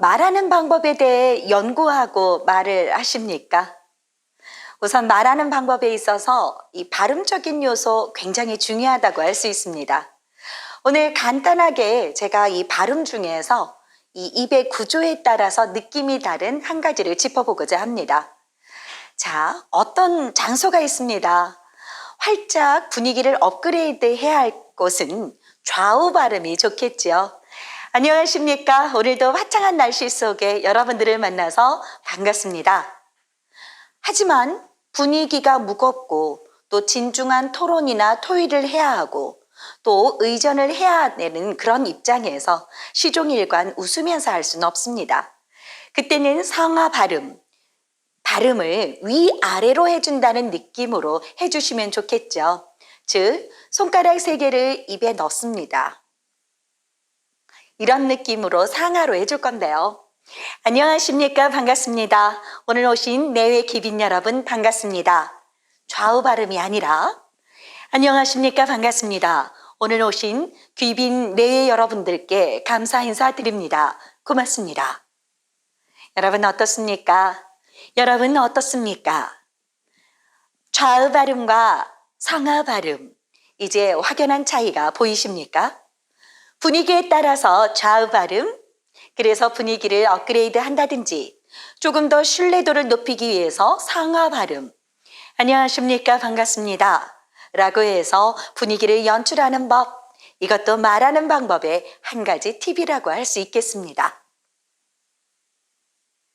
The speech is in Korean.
말하는 방법에 대해 연구하고 말을 하십니까? 우선 말하는 방법에 있어서 이 발음적인 요소 굉장히 중요하다고 할 수 있습니다. 오늘 간단하게 제가 이 발음 중에서 이 입의 구조에 따라서 느낌이 다른 한 가지를 짚어보고자 합니다. 자, 어떤 장소가 있습니다. 활짝 분위기를 업그레이드 해야 할 곳은 좌우 발음이 좋겠지요. 안녕하십니까. 오늘도 화창한 날씨 속에 여러분들을 만나서 반갑습니다. 하지만 분위기가 무겁고 또 진중한 토론이나 토의를 해야 하고 또 의전을 해야 되는 그런 입장에서 시종일관 웃으면서 할 수는 없습니다. 그때는 상하 발음, 발음을 위아래로 해준다는 느낌으로 해주시면 좋겠죠. 즉, 손가락 세 개를 입에 넣습니다. 이런 느낌으로 상하로 해줄 건데요. 안녕하십니까. 반갑습니다. 오늘 오신 내외 기빈 여러분 반갑습니다. 좌우 발음이 아니라 안녕하십니까. 반갑습니다. 오늘 오신 귀빈 내외 여러분들께 감사 인사 드립니다. 고맙습니다. 여러분 어떻습니까? 여러분 어떻습니까? 좌우 발음과 상하 발음 이제 확연한 차이가 보이십니까? 분위기에 따라서 좌우 발음 그래서 분위기를 업그레이드 한다든지 조금 더 신뢰도를 높이기 위해서 상하 발음. 안녕하십니까? 반갑습니다. 라고 해서 분위기를 연출하는 법 이것도 말하는 방법의 한 가지 팁이라고 할 수 있겠습니다.